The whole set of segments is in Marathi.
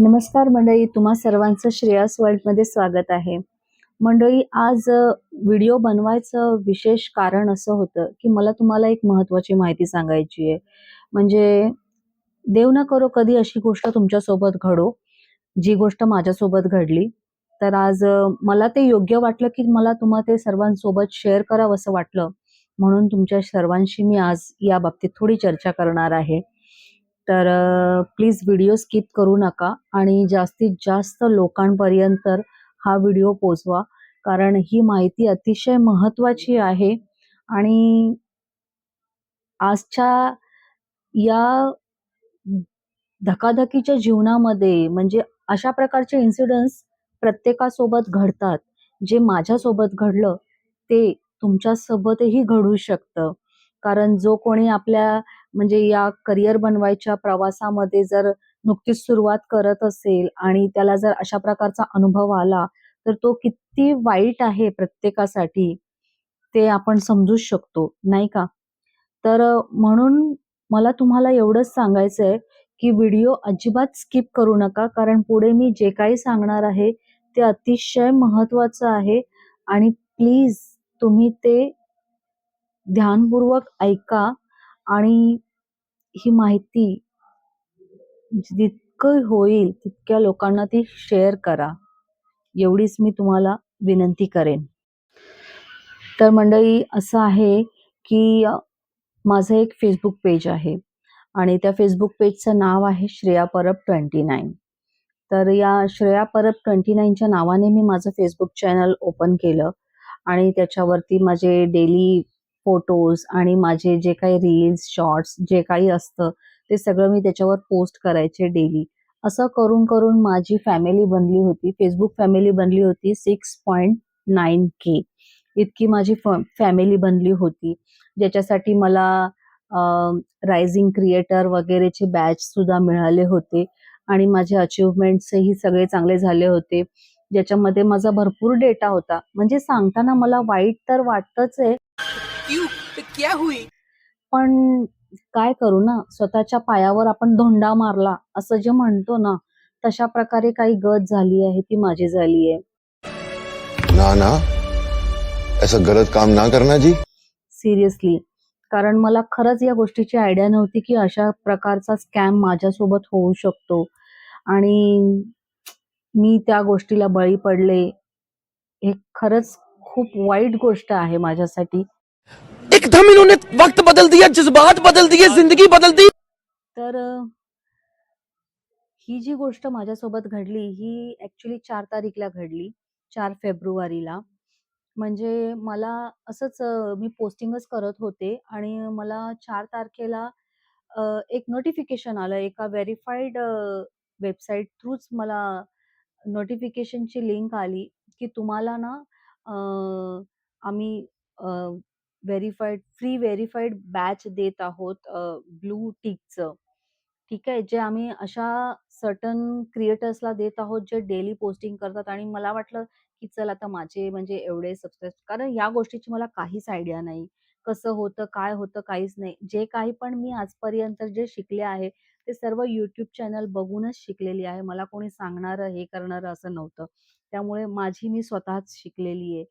नमस्कार मंडळी तुम्हा सर्वांचं श्रेयस वर्ल्डमध्ये स्वागत आहे. मंडळी आज व्हिडिओ बनवायचं विशेष कारण असं होतं की मला तुम्हाला एक महत्वाची माहिती सांगायची आहे. म्हणजे देव न करो कधी अशी गोष्ट तुमच्यासोबत घडो जी गोष्ट माझ्यासोबत घडली. तर आज मला ते योग्य वाटलं की मला तुम्हा ते सर्वांसोबत शेअर करावं असं वाटलं. म्हणून तुमच्या सर्वांशी मी आज या बाबतीत थोडी चर्चा करणार आहे. तर प्लीज व्हिडिओ स्किप करू नका आणि जास्तीत जास्त लोकांपर्यंत हा व्हिडिओ पोचवा. कारण ही माहिती अतिशय महत्वाची आहे आणि आजच्या या धकाधकीच्या जीवनामध्ये म्हणजे अशा प्रकारचे इन्सिडन्स प्रत्येकासोबत घडतात. जे माझ्यासोबत घडलं ते तुमच्यासोबतही घडू शकतं. कारण जो कोणी आपल्या म्हणजे या करिअर बनवायच्या प्रवासामध्ये जर नुकतीच सुरुवात करत असेल आणि त्याला जर अशा प्रकारचा अनुभव आला तर तो किती वाईट आहे प्रत्येकासाठी ते आपण समजू शकतो नाही का? तर म्हणून मला तुम्हाला एवढंच सांगायचंय की व्हिडिओ अजिबात स्किप करू नका कारण पुढे मी जे काही सांगणार आहे ते अतिशय महत्वाचं आहे आणि प्लीज तुम्ही ते ध्यानपूर्वक ऐका आणि ही माहिती जितकं होईल तितक्या लोकांना ती शेअर करा. एवढीच मी तुम्हाला विनंती करेन. तर मंडळी असं आहे की माझं एक फेसबुक पेज आहे आणि त्या फेसबुक पेजचं नाव आहे श्रेया परब ट्वेंटी नाईन तर या श्रेया परब ट्वेंटी नाईनच्या नावाने मी माझं फेसबुक चॅनल ओपन केलं आणि त्याच्यावरती माझे डेली फोटोज आणि माझे जे काही रील्स शॉर्ट्स जे काही असतं ते सगळं मी त्याच्यावर पोस्ट करायचे डेली असं करून करून माझी फॅमिली बनली होती. फेसबुक फॅमिली बनली होती सिक्स पॉईंट नाईन के इतकी माझी फॅमिली बनली होती. ज्याच्यासाठी मला रायझिंग क्रिएटर वगैरेचे बॅच सुद्धा मिळाले होते आणि माझे अचिव्हमेंट्सही सगळे चांगले झाले होते. ज्याच्यामध्ये माझा भरपूर डेटा होता. म्हणजे सांगताना मला वाईट तर वाटतच आहे क्यों? तो क्या हुई? पण काय करू ना स्वतःच्या पायावर आपण धोंडा मारला असं जे म्हणतो ना तशा प्रकारे काही गत झाली आहे ती माझी झाली आहे. ना ना. ऐसा गलत काम ना करना जी सिरियसली कारण मला खरंच या गोष्टीची आयडिया नव्हती की अशा प्रकारचा स्कॅम माझ्यासोबत होऊ शकतो. आणि मी त्या गोष्टीला बळी पडले. हे खरंच खूप वाईट गोष्ट आहे माझ्यासाठी. एकदम इन्होंने वक्त बदल दिया जज्बात बदल दिए जिंदगी बदल दी। तर ही जी गोष्ट माझ्यासोबत घडली ही ऍक्च्युली चार तारीखला घडली चार फेब्रुवारीला. म्हणजे मला असंच मी पोस्टिंगच करत होते आणि मला चार तारखेला एक नोटिफिकेशन आलं एका व्हेरीफाईड वेबसाईट थ्रूच मला नोटिफिकेशनची लिंक आली की तुम्हाला ना आम्ही व्हेरीफाईड फ्री व्हेरीफाईड बॅच देत आहोत ब्लू टिकचं. ठीक आहे? जे आम्ही अशा सर्टन क्रिएटर्सला देत आहोत जे डेली पोस्टिंग करतात आणि मला वाटलं की चल आता माझे म्हणजे एवढे सबस्क्राईब कारण या गोष्टीची मला काहीच आयडिया नाही. कसं होतं काय होतं काहीच नाही. जे काही पण मी आजपर्यंत जे शिकले आहे ते सर्व युट्यूब चॅनल बघूनच शिकलेली आहे. मला कोणी सांगणारं हे करणारं असं नव्हतं. त्यामुळे माझी मी स्वतःच शिकलेली आहे.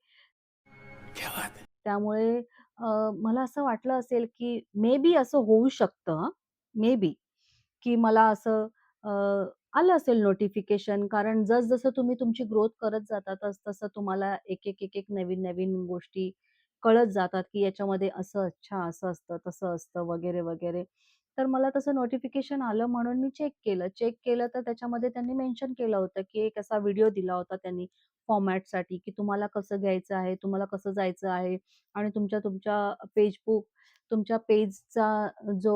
त्यामुळे मला असं वाटलं असेल की मे बी असं होऊ शकतं मे बी की मला असं आलं असेल नोटिफिकेशन. कारण जसजसं तुम्ही तुमची ग्रोथ करत जाता तस तसं तुम्हाला एक एक एक एक नवीन नवीन गोष्टी कळत जातात की याच्यामध्ये असं अच्छा असं असतं तसं असतं वगैरे वगैरे. तर मला तसं नोटिफिकेशन आलं म्हणून मी चेक केलं. चेक केलं तर त्याच्यामध्ये त्यांनी मेन्शन केलं होतं की एक असा व्हिडिओ दिला होता त्यांनी फॉर्मॅटसाठी की तुम्हाला कसं घ्यायचं आहे तुम्हाला कसं जायचं आहे आणि तुमच्या तुमच्या पेजबुक तुमच्या पेजचा जो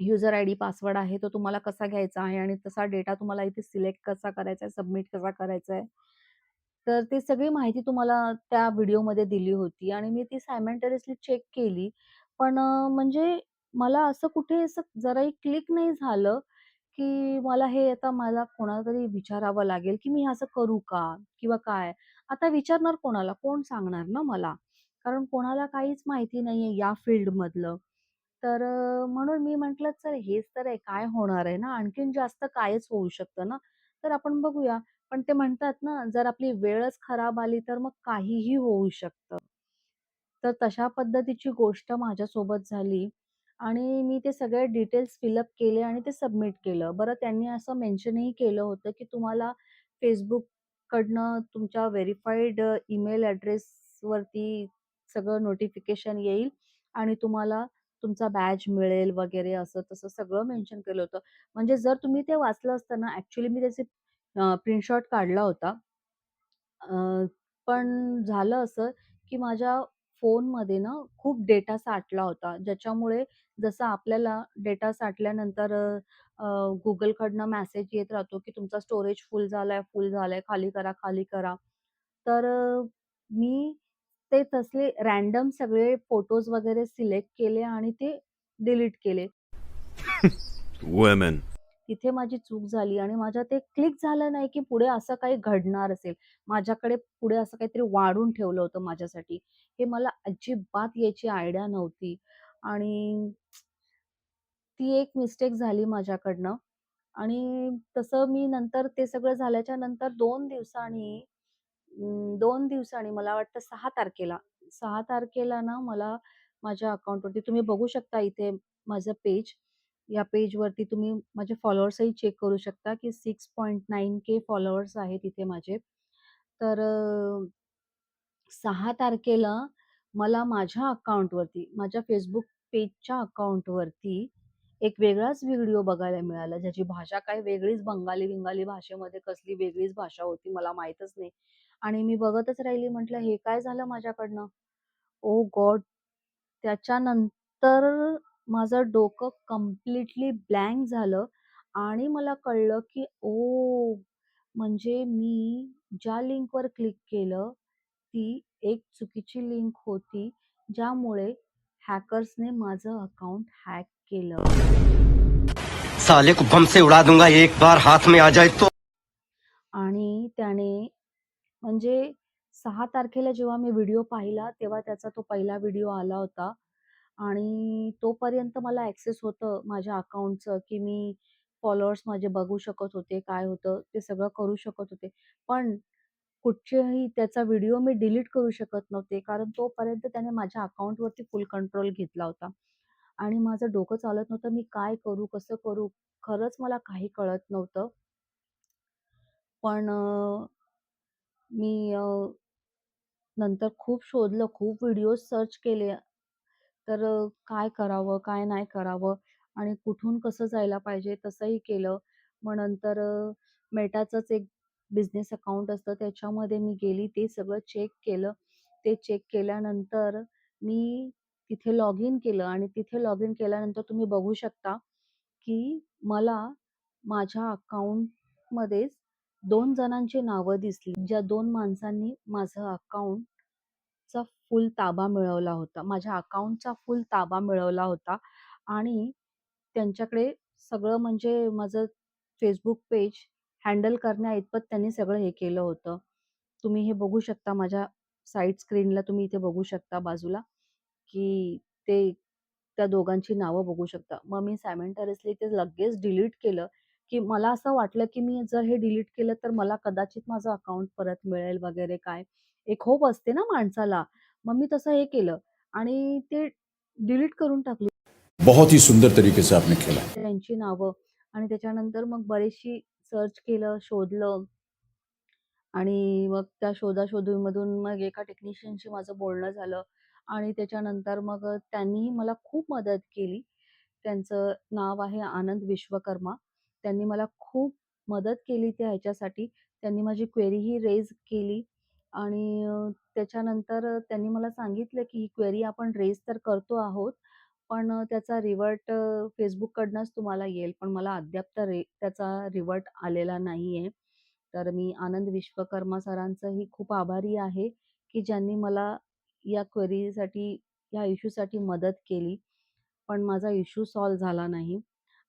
युजर आय डी पासवर्ड आहे तो तुम्हाला कसा घ्यायचा आहे आणि तसा डेटा तुम्हाला इथे सिलेक्ट कसा करायचा आहे सबमिट कसा करायचा आहे. तर ते सगळी माहिती तुम्हाला त्या व्हिडिओमध्ये दिली होती आणि मी ती सायमेंटरिसली चेक केली. पण म्हणजे मला असं कुठे असं जराही क्लिक नाही झालं की मला हे आता मला कोणाला तरी विचारावं लागेल की मी असं करू का किंवा काय? आता विचारणार कोणाला? कोण सांगणार ना मला? कारण कोणाला काहीच माहिती नाहीये या फील्ड मधलं तर अ, म्हणून मी म्हटलं चल हेच तर आहे, काय होणार आहे ना, आणखीन जास्त कायच होऊ शकतं ना, तर आपण बघूया. पण ते म्हणतात ना, जर आपली वेळच खराब आली तर मग काहीही होऊ शकतं. तर तशा पद्धतीची गोष्ट माझ्यासोबत झाली. आणि मी ते सगळे डिटेल्स फिलअप केले आणि ते सबमिट केलं. बरं त्यांनी असं मेन्शनही केलं होतं, की तुम्हाला Facebookकडनं तुमच्या व्हेरीफाईड ईमेल ॲड्रेसवरती सगळं नोटिफिकेशन येईल आणि तुम्हाला तुमचा बॅज मिळेल वगैरे असं तसं सगळं मेन्शन केलं होतं. म्हणजे जर तुम्ही ते वाचलं असतं ना, मी त्याचे प्रिंटशॉट काढला होता. पण झालं असं, की माझ्या फोनमध्ये ना खूप डेटा साठला होता. ज्याच्यामुळे जसं आपल्याला डेटा साठल्यानंतर अ, अ, Googleकडनं मेसेज येत राहतो, की तुमचा स्टोरेज फुल झालाय, फुल झालाय, खाली करा, खाली करा. तर अ, मी ते तसले रॅन्डम सगळे फोटोज वगैरे सिलेक्ट केले आणि ते डिलीट केले. Women. तिथे माझी चूक झाली आणि माझ्या ते क्लिक झालं नाही, की पुढे असं काही घडणार असेल. माझ्याकडे पुढे असं काहीतरी वाढून ठेवलं होतं माझ्यासाठी. हे मला अजिबात याची आयडिया नव्हती आणि ती एक मिस्टेक झाली माझ्याकडनं आणि तसं मी नंतर ते सगळं झाल्याच्यानंतर दोन दिवसांनी दोन दिवसांनी मला वाटतं सहा तारखेला सहा तारखेला ना मला माझ्या अकाउंटवरती तुम्ही बघू शकता इथे माझं पेज. या पेजवरती तुम्ही माझे फॉलोअर्सही चेक करू शकता, की 6.9 के फॉलोअर्स आहेत इथे माझे. तर सहा तारखेला मला माझ्या अकाउंटवरती, माझ्या फेसबुक पेजच्या अकाउंटवरती एक वेगळाच व्हिडिओ बघायला मिळाला, ज्याची भाषा काही वेगळीच बंगाली-बिंगाली भाषेमध्ये कसली वेगळीच भाषा होती, मला माहीतच नाही. आणि मी बघतच राहिली. म्हटलं, "हे काय झालं माझ्याकडनं?" Oh God! त्याच्यानंतर माझं डोकं कंप्लीटली ब्लँक झालं आणि मला कळलं, की ओह! म्हणजे मी ज्या लिंकवर क्लिक केलं, ती एक चुकीची लिंक होती, ज्यामुळे हॅकर्सने माझं अकाउंट हॅक केलं. साले को बम से उड़ा दूंगा एक बार हाथ में आ जाए तो आणि त्याने म्हणजे 6 तारखेला जेव्हा मी व्हिडिओ पाहिला, तेव्हा त्याचा तो पहिला व्हिडिओ आला होता आणि तोपर्यंत मला ॲक्सेस होतं माझ्या अकाउंटचं, की मी फॉलोअर्स माझे बघू शकत होते, काय होतं ते सगळं करू शकत होते. पण कुठचेही त्याचा व्हिडिओ मी डिलीट करू शकत नव्हते, कारण तोपर्यंत त्याने माझ्या अकाउंटवरती फुल कंट्रोल घेतला होता आणि माझं डोकं चालत नव्हतं. मी काय करू, कसं करू? खरंच मला काही कळत नव्हतं. पण मी नंतर खूप शोधलं, खूप व्हिडिओज सर्च केले. तर अ, काय करावं, काय नाही करावं आणि कुठून कसं जायला पाहिजे तसंही केलं. मग नंतर अ, Metaचंच एक बिझनेस अकाउंट असतं त्याच्यामध्ये मी गेली, ते सगळं चेक केलं. ते चेक केल्यानंतर मी तिथे लॉग इन केलं आणि तिथे लॉग इन केल्यानंतर तुम्ही बघू शकता, की मला माझ्या अकाउंटमध्येच 2 जणांची नावं दिसली. ज्या 2 माणसांनी माझं अकाउंट फुल ताबा मिळवला होता. माझ्या अकाउंटचा फुल ताबा मिळवला होता आणि त्यांच्याकडे सगळं म्हणजे माझं फेसबुक पेज हँडल करण्याइतपत त्यांनी सगळं हे केलं होतं. तुम्ही हे बघू शकता माझ्या साईड स्क्रीनला तुम्ही इथे बघू शकता बाजूला, की ते त्या दोघांची नावं बघू शकता. मग मी सायमल्टेनियसली ते लगेच डिलीट केलं, की मला असं वाटलं, की मी जर हे डिलीट केलं तर मला कदाचित माझं अकाउंट परत मिळेल वगैरे काय. एक होप असते ना माणसाला. मग मी तसं हे केलं आणि ते डिलीट करून टाकली बहुत ही सुंदर तरीके से आपने खेला त्यांची नावं आणि त्याच्यानंतर मग बरीचशी सर्च केलं, शोधलं आणि मग त्या शोधाशोधीमधून मग एका टेक्निशियनशी माझं बोलणं झालं आणि त्याच्यानंतर मग अ, त्यांनीही मला खूप मदत केली. त्यांचं नाव आहे आनंद विश्वकर्मा. त्यांनी मला खूप मदत केली त्या ह्याच्यासाठी. त्यांनी माझी क्वेरीही रेज केली आणि त्याच्यानंतर त्यांनी मला सांगितलं, की ही क्वेरी आपण रेज तर करतो आहोत, पण त्याचा रिवर्ट फेसबुककडनंच तुम्हाला येईल. पण मला अद्याप तर रे त्याचा रिवर्ट आलेला नाही आहे तर मी आनंद विश्वकर्मा सरांचंही खूप आभारी आहे, की ज्यांनी मला या क्वेरीसाठी, या इश्यूसाठी मदत केली. पण माझा इश्यू सॉल्व झाला नाही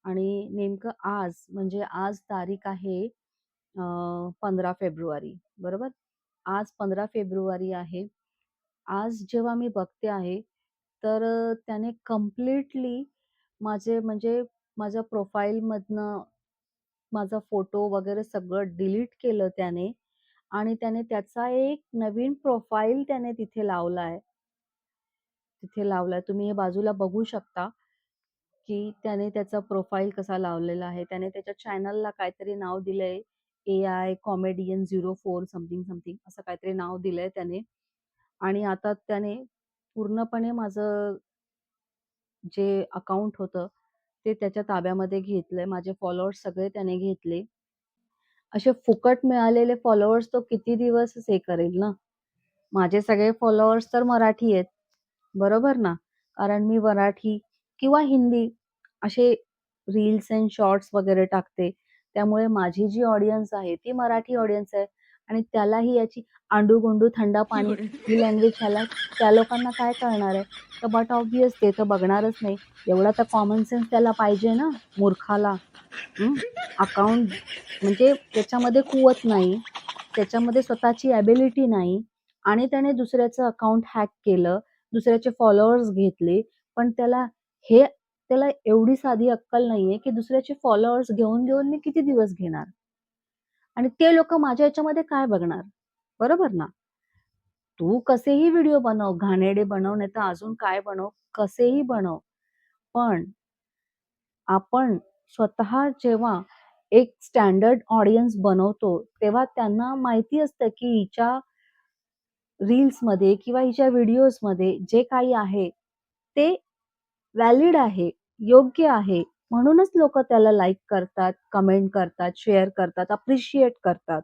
आणि नेमकं आज म्हणजे आज तारीख आहे पंधरा फेब्रुवारी बरोबर? आज 15 फेब्रुवारी आहे. आज जेव्हा मी बघते आहे, तर त्याने कम्प्लिटली माझे म्हणजे माझ्या प्रोफाईलमधनं माझा फोटो वगैरे सगळं डिलीट केलं त्याने आणि त्याने त्याचा एक नवीन प्रोफाईल त्याने तिथे लावलाय. तिथे लावलाय. तुम्ही हे बाजूला बघू शकता, की त्याने त्याचा प्रोफाईल कसा लावलेला आहे. त्याने त्याच्या चॅनलला काहीतरी नाव दिलंय A I comedian 04 something, something असं काहीतरी नाव दिलंय त्याने आणि आता त्याने पूर्णपणे माझं जे अकाउंट होतं, ते त्याच्या ताब्यामध्ये घेतलंय. माझे फॉलोअर्स सगळे त्याने घेतले. असे फुकट मिळालेले फॉलोअर्स तो किती दिवसच हे करेल ना. माझे सगळे फॉलोअर्स तर मराठी आहेत. बरोबर ना? कारण मी मराठी किंवा हिंदी असे रील्स अँड शॉर्ट्स वगैरे टाकते. त्यामुळे माझी जी ऑडियन्स आहे ती मराठी ऑडियन्स आहे आणि त्यालाही याची आंडू-गोंडू, थंडा पाणी ही लँग्वेज ह्याला त्या लोकांना काय कळणार आहे? तर बट ऑब्व्हियस ते तर बघणारच नाही. एवढा तर कॉमन सेन्स त्याला पाहिजे ना मूर्खाला. अकाउंट म्हणजे त्याच्यामध्ये कुवत नाही. त्याच्यामध्ये स्वतःची एबिलिटी नाही आणि त्याने दुसऱ्याचं अकाउंट हॅक केलं. दुसऱ्याचे फॉलोअर्स घेतले. पण त्याला हे त्याला एवढी साधी अक्कल नाहीये, की दुसऱ्याचे फॉलोअर्स घेऊन, घेऊन मी किती दिवस घेणार? आणि ते लोक माझ्या याच्यामध्ये काय बघणार? बरोबर ना? तू कसेही व्हिडिओ बनव, घाणेडे बनव, नाही तर अजून काय बनव, कसेही बनव. पण आपण स्वतः जेव्हा एक स्टँडर्ड ऑडियन्स बनवतो, तेव्हा त्यांना माहिती असतं, की हिच्या रील्समध्ये किंवा हिच्या व्हिडिओजमध्ये जे काही आहे, ते व्हॅलिड आहे, योग्य आहे. म्हणूनच लोकं त्याला लाइक करतात, कमेंट करतात, शेअर करतात, अप्रिशिएट करतात,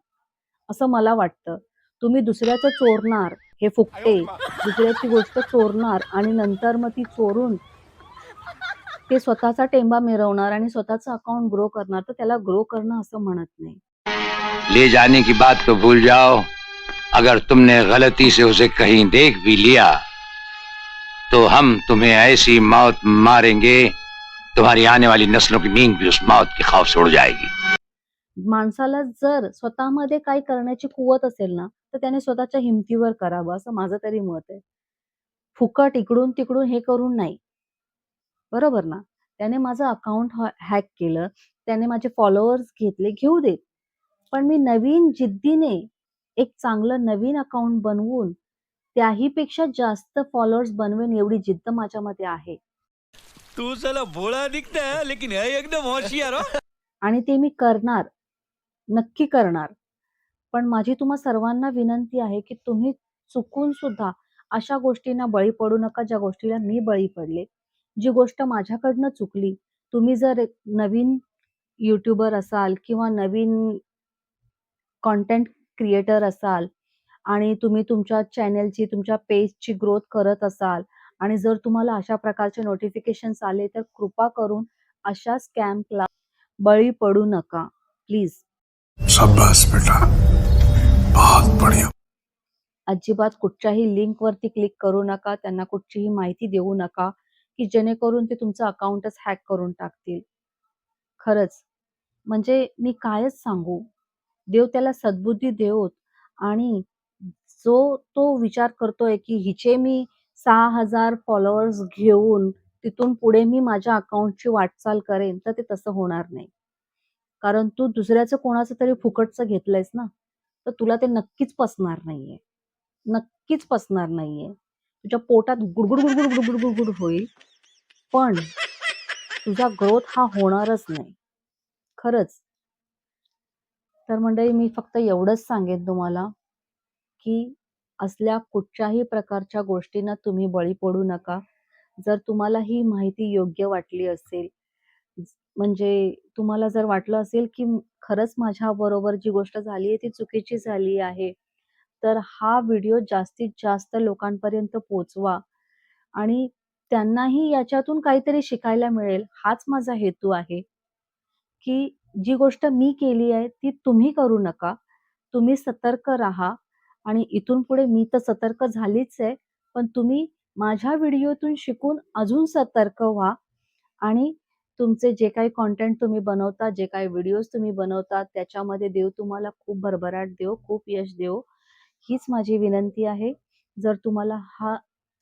असं मला वाटतं. तुम्ही दुसऱ्याचं चोरणार, हे फुकटे, दुसऱ्याची गोष्ट चोरणार आणि नंतर मग ती चोरून ते स्वतःचा टेंबा मिरवणार आणि स्वतःचं अकाउंट ग्रो करणार, तर त्याला ग्रो करणं असं म्हणत नाही. ले जाने की बात तो भूल जाओ अगर तुमने गलती से उसे कहीं देख भी लिया तो हम तुम्हें ऐसी मौत मारेंगे तुम्हारी आने वाली नस्लों की नींद भी उस मौत के खौफ से उड़ जाएगी माणसाला जर स्वतःमध्ये काही करण्याची कुवत असेल ना, तर त्याने स्वतःच्या हिमतीवर करावं, असं माझं तरी मत आहे. फुकट इकडून-तिकडून हे करून नाही. बरोबर ना? त्याने माझं अकाउंट हॅक केलं. त्याने माझे फॉलोअर्स घेतले, घेऊ देत. पण मी नवीन जिद्दीने एक चांगलं नवीन अकाउंट बनवून त्याही पेक्षा जास्त फॉलोअर्स बनवेन एवढी जिद्द माझ्यामध्ये आहे. तू चला भोळा दिखता है लेकिन है एकदम होशियार हो आणि ते मी करणार. नक्की करणार. पण माझी तुम्हा सर्वांना विनंती आहे, की तुम्ही चुकून सुद्धा अशा गोष्टींना बळी पडू नका, ज्या गोष्टीला मी बळी पडले. जी गोष्ट माझ्याकडनं चुकली. तुम्ही जर नवीन यूट्यूबर असाल किंवा नवीन कॉन्टेंट क्रिएटर असाल आणि तुम्ही तुमच्या चॅनेलची, तुमच्या पेजची ग्रोथ करत असाल आणि जर तुम्हाला अशा प्रकारचे नोटिफिकेशन्स आले, तर कृपा करून अशा स्कॅमला बळी पडू नका. प्लीज. बेटा अजिबात कुठच्याही लिंकवरती क्लिक करू नका. त्यांना कुठचीही माहिती देऊ नका, की जेणेकरून ते तुमचं अकाउंटच हॅक करून टाकतील. खरंच. म्हणजे मी कायच सांगू. देव त्याला सद्बुद्धी देवोत आणि जो तो विचार करतोय, की हिचे मी सहा हजार फॉलोअर्स घेऊन तिथून पुढे मी माझ्या अकाउंटची वाटचाल करेन, तर ते तसं होणार नाही. कारण तू दुसऱ्याचं कोणाचं तरी फुकटचं घेतलंयस ना, तर तुला ते नक्कीच पसणार नाहीये. नक्कीच पसणार नाहीये. तुझ्या पोटात गुडगुड, गुडगुड, गुडगुड, गुडगुड होईल. पण तुझा ग्रोथ हा होणारच नाही. खरंच. तर मंडळी मी फक्त एवढंच सांगेन तुम्हाला, की असल्या कुठच्याही प्रकारच्या गोष्टींना तुम्ही बळी पडू नका. जर तुम्हाला ही माहिती योग्य वाटली असेल, म्हणजे तुम्हाला जर वाटलं असेल, की खरंच माझ्याबरोबर जी गोष्ट झाली आहे ती चुकीची झाली आहे, तर हा व्हिडिओ जास्तीत जास्त लोकांपर्यंत पोचवा आणि त्यांनाही याच्यातून काहीतरी शिकायला मिळेल, हाच माझा हेतू आहे. की जी गोष्ट मी केली आहे, ती तुम्ही करू नका. तुम्ही सतर्क राहा आणि इथून पुढे मी तर सतर्क झालीच आहे. पण तुम्ही माझ्या व्हिडिओतून शिकून अजून सतर्क व्हा आणि तुमचे जे काही कॉन्टेंट तुम्ही बनवता, जे काही व्हिडिओज तुम्ही बनवता, त्याच्यामध्ये देव तुम्हाला खूप भरभराट देव खूप यश देव हीच माझी विनंती आहे. जर तुम्हाला हा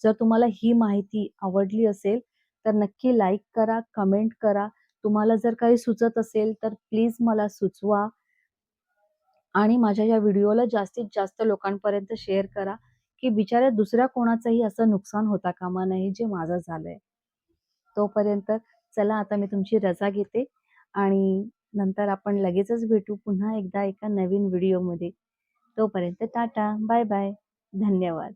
जर तुम्हाला ही माहिती आवडली असेल तर नक्की लाईक करा, कमेंट करा. तुम्हाला जर काही सुचत असेल तर प्लीज मला सुचवा. आणि माझ्या या व्हिडिओला जास्तीत जास्त लोकांपर्यंत शेअर करा, की बिचाऱ्या दुसऱ्या कोणाचंही असं नुकसान होता कामा नाही जे माझं झालंय. तोपर्यंत चला आता मी तुमची रजा घेते आणि नंतर आपण लगेचच भेटू पुन्हा एकदा एका नवीन व्हिडिओमध्ये. तोपर्यंत टाटा, बाय बाय. धन्यवाद.